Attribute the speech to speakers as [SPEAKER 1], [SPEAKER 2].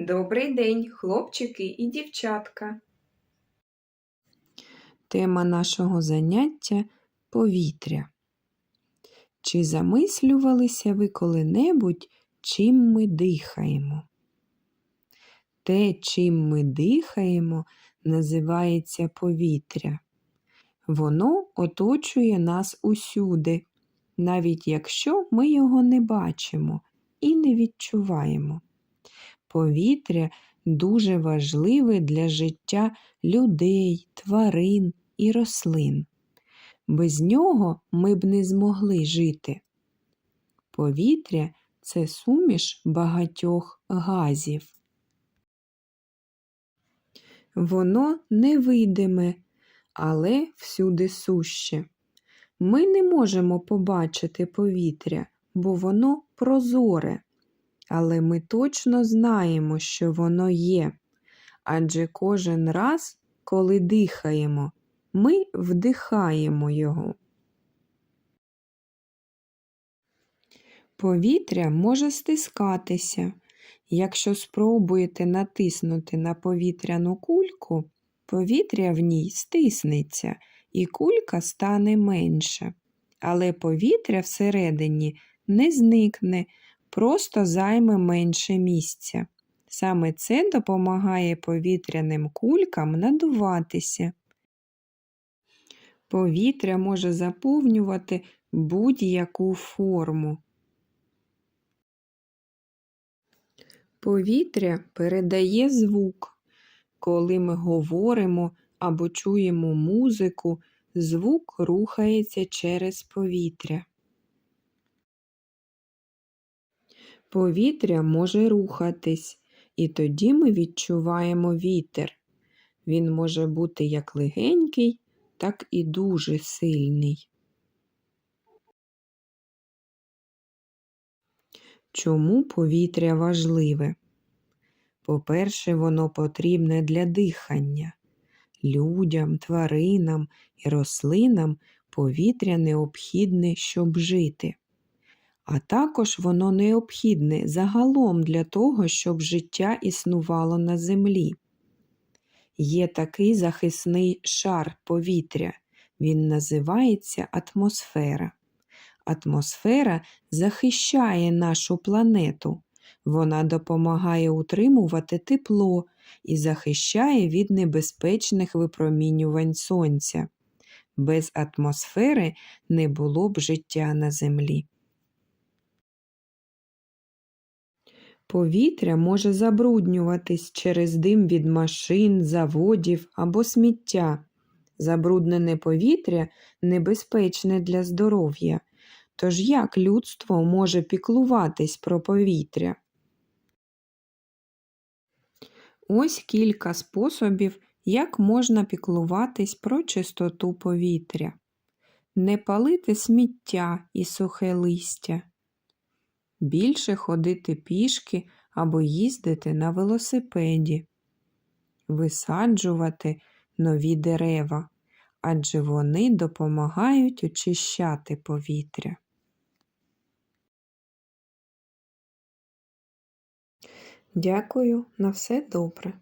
[SPEAKER 1] Добрий день, хлопчики і дівчатка.
[SPEAKER 2] Тема нашого заняття повітря. Чи замислювалися ви коли-небудь, чим ми дихаємо? Те, чим ми дихаємо, називається повітря. Воно оточує нас усюди, навіть якщо ми його не бачимо і не відчуваємо. Повітря дуже важливе для життя людей, тварин і рослин. Без нього ми б не змогли жити. Повітря це суміш багатьох газів. Воно невидиме, але всюди суще. Ми не можемо побачити повітря, бо воно прозоре. Але ми точно знаємо, що воно є. Адже кожен раз, коли дихаємо, ми вдихаємо його. Повітря може стискатися. Якщо спробуєте натиснути на повітряну кульку, повітря в ній стиснеться і кулька стане менше. Але повітря всередині не зникне, просто займе менше місця. Саме це допомагає повітряним кулькам надуватися. Повітря може заповнювати будь-яку форму. Повітря передає звук. Коли ми говоримо або чуємо музику, звук рухається через повітря. Повітря може рухатись, і тоді ми відчуваємо вітер. Він може бути як легенький, так і дуже сильний. Чому повітря важливе? По-перше, воно потрібне для дихання. Людям, тваринам і рослинам повітря необхідне, щоб жити. А також воно необхідне загалом для того, щоб життя існувало на землі. Є такий захисний шар повітря, він називається атмосфера. Атмосфера захищає нашу планету, вона допомагає утримувати тепло і захищає від небезпечних випромінювань сонця. Без атмосфери не було б життя на землі. Повітря може забруднюватись через дим від машин, заводів або сміття. Забруднене повітря небезпечне для здоров'я. Тож як людство може піклуватись про повітря? Ось кілька способів, як можна піклуватись про чистоту повітря. Не палити сміття і сухе листя більше ходити пішки або їздити на велосипеді, висаджувати нові дерева, адже вони допомагають очищати повітря. Дякую на все добре.